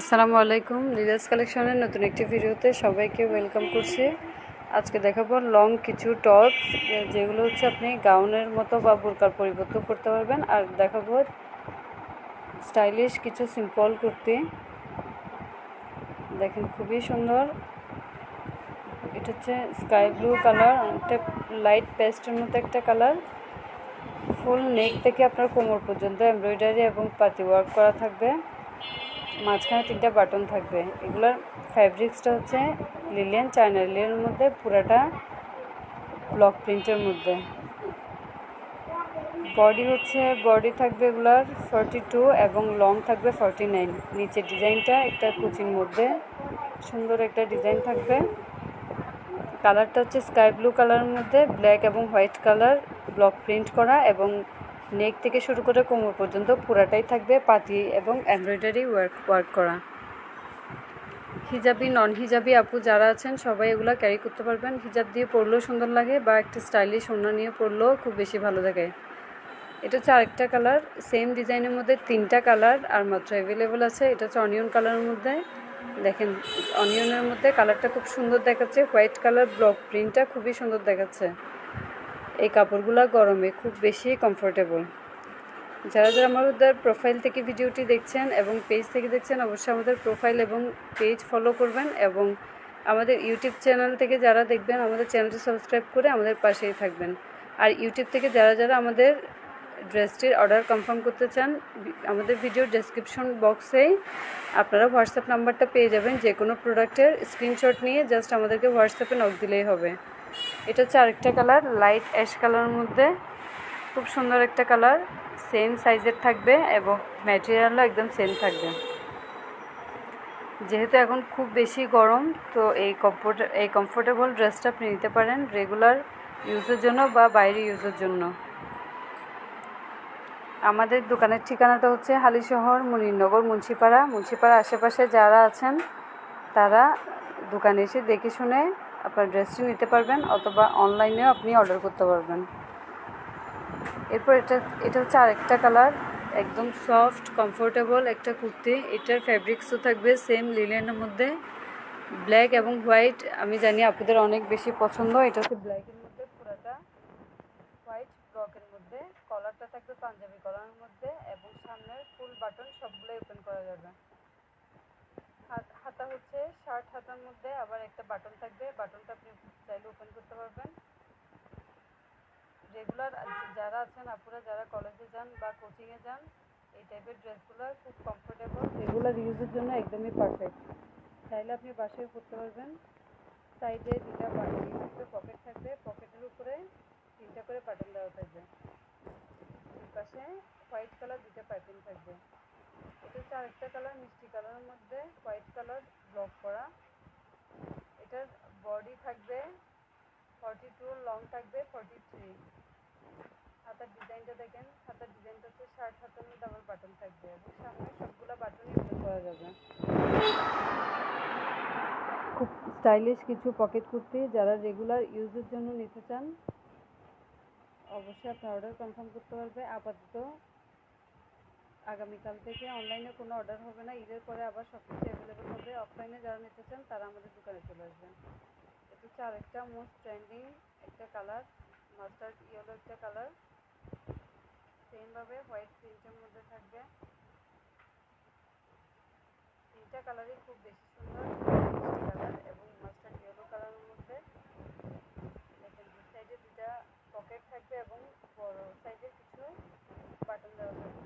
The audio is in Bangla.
আসসালামু আলাইকুম। নিদাস কালেকশনের নতুন একটি ভিডিওতে সবাইকে ওয়েলকাম করছি। আজকে দেখাবো লং কিছু টপস যেগুলো হচ্ছে আপনি গাউনের মতো বা বোরকার পরিবর্তন করতে পারবেন। আর দেখাবো স্টাইলিশ কিছু সিম্পল কুর্তি। দেখেন খুবই সুন্দর। এটা হচ্ছে স্কাই ব্লু কালার একটা লাইট পেস্টের মতো একটা কালার ফুল নেক থেকে আপনার কোমর পর্যন্ত এমব্রয়ডারি এবং পাতি ওয়ার্ক করা থাকবে। মাঝখানে তিনটা বাটন থাকবে। এগুলোর ফ্যাব্রিক্সটা হচ্ছে লিলিয়ান চায়না লিলিয়ানের মধ্যে, পুরাটা ব্লক প্রিন্টের মধ্যে। বডি হচ্ছে বডি থাকবে এগুলার ফর্টি টু এবং লং থাকবে ফর্টি নাইন নিচের ডিজাইনটা একটা কুচির মধ্যে সুন্দর একটা ডিজাইন থাকবে। কালারটা হচ্ছে স্কাই ব্লু কালারের মধ্যে ব্ল্যাক এবং হোয়াইট কালার ব্লক প্রিন্ট করা এবং নেক থেকে শুরু করে কোমর পর্যন্ত পুরাটাই থাকবে পাতি এবং এমব্রয়ডারি ওয়ার্ক ওয়ার্ক করা। হিজাবি নন হিজাবি আপু যারা আছেন, সবাই এগুলো ক্যারি করতে পারবেন। হিজাব দিয়ে পরলেও সুন্দর লাগে বা একটা স্টাইলিশ ওড়না নিয়ে পরলেও খুব বেশি ভালো লাগে। এটা হচ্ছে আরেকটা কালার সেম ডিজাইনের মধ্যে তিনটা কালার আর মাত্র অ্যাভেলেবেল আছে। এটা হচ্ছে অনিয়ন কালারের মধ্যে। দেখেন অনিয়নের মধ্যে কালারটা খুব সুন্দর দেখাচ্ছে। হোয়াইট কালার ব্লক প্রিন্টটা খুবই সুন্দর দেখাচ্ছে। এই কাপড়গুলো গরমে খুব বেশি কমফোর্টেবল যারা যারা আমাদের প্রোফাইল থেকে ভিডিওটি দেখছেন এবং পেজ থেকে দেখছেন, অবশ্যই আমাদের প্রোফাইল এবং পেজ ফলো করবেন এবং আমাদের ইউটিউব চ্যানেল থেকে যারা দেখবেন, আমাদের চ্যানেলটি সাবস্ক্রাইব করে আমাদের পাশেই থাকবেন। আর ইউটিউব থেকে যারা যারা আমাদের ড্রেসটির অর্ডার কনফার্ম করতে চান আমাদের ভিডিওর ডেসক্রিপশন বক্সেই আপনারা হোয়াটসঅ্যাপ নাম্বারটা পেয়ে যাবেন। যে কোনো প্রোডাক্টের স্ক্রিনশট নিয়ে জাস্ট আমাদেরকে হোয়াটসঅ্যাপে নক দিলেই হবে। এটা হচ্ছে আরেকটা কালার লাইট অ্যাশ কালারের মধ্যে। খুব সুন্দর একটা কালার সেম সাইজের থাকবে এবং ম্যাটেরিয়ালও একদম সেম থাকবে। যেহেতু এখন খুব বেশি গরম, তো এই কমফোর্ট এই কমফোর্টেবল ড্রেসটা আপনি নিতে পারেন রেগুলার ইউজের জন্য বা বাইরে ইউজের জন্য। আমাদের দোকানের ঠিকানাটা হচ্ছে হালিশহর, মুনিরনগর, মুন্সিপাড়া। মুন্সিপাড়া আশেপাশে যারা আছেন, তারা দোকানে এসে দেখে শুনে আপনার ড্রেসটি নিতে পারবেন অথবা অনলাইনেও আপনি অর্ডার করতে পারবেন। এরপর এটা এটা হচ্ছে আরেকটা কালার একদম সফট কমফোর্টেবল একটা কুর্তি। এটার ফ্যাব্রিক্সও থাকবে সেম লিলেনের মধ্যে। ব্ল্যাক এবং হোয়াইট আমি জানি আপনাদের অনেক বেশি পছন্দ। এটা হচ্ছে ব্ল্যাকের মধ্যে, পুরোটা হোয়াইট ব্লকের মধ্যে। কলারটা থাকবে পাঞ্জাবি কলারের মধ্যে এবং সামনের ফুল বাটন সবগুলোই ওপেন করা যাবে। হাত, হাতা হচ্ছে শার্ট মধ্যে আবার একটা বাটন থাকবে। বাটনটা আপনি চাইলে ওপেন করতে পারবেন। রেগুলার যারা আছেন আপনারা যারা কলেজে যান বা কোচিংয়ে যান, এই টাইপের ড্রেসগুলো খুব কমফোর্টেবল রেগুলার ইউজের জন্য একদমই পারফেক্ট চাইলে আপনি বাসায় পরতে পারবেন। সাইডে দুটা বাটন পকেট থাকবে। পকেটের উপরে তিনটা করে বাটন দেওয়া থাকবে। পাশে হোয়াইট কালার দুটো পাইপিং থাকবে। এটা হচ্ছে আরেকটা কালার মিষ্টি কালারের মধ্যে হোয়াইট কালার ব্লক করা। বডি থাকবে ফর্টি টু লং থাকবে ফর্টি থ্রি হাতার ডিজাইনটা দেখেন, হাতার ডিজাইনটা হচ্ছে শার্ট হাতের আবার বাটন থাকবে। এবং সামনে সবগুলো বাটনই ওপেন করা যাবে। খুব স্টাইলিশ কিছু পকেট কুর্তি, যারা রেগুলার ইউজের জন্য নিতে চান, অবশ্যই আপনার অর্ডার কনফার্ম করতে পারবে। আপাতত আগামীকাল থেকে অনলাইনে কোনো অর্ডার হবে না, ঈদের পরে আবার সব কিছু অ্যাভেলেবেল হবে। অফলাইনে যারা নিতে চান, তারা আমাদের দোকানে চলে আসবেন। এটা হচ্ছে আরেকটা মোস্ট ট্রেন্ডিং একটা কালার মাস্টার্ড ইয়েলো একটা কালার সেমভাবে হোয়াইট প্রিন্টের মধ্যে থাকবে। তিনটা কালারই খুব বেশি সুন্দর কালার এবং মাস্টার্ড ইয়েলো কালারের মধ্যে। দেখেন দু সাইডে দুটা পকেট থাকবে এবং বড় সাইজের কিছু বাটন দেওয়া থাকবে।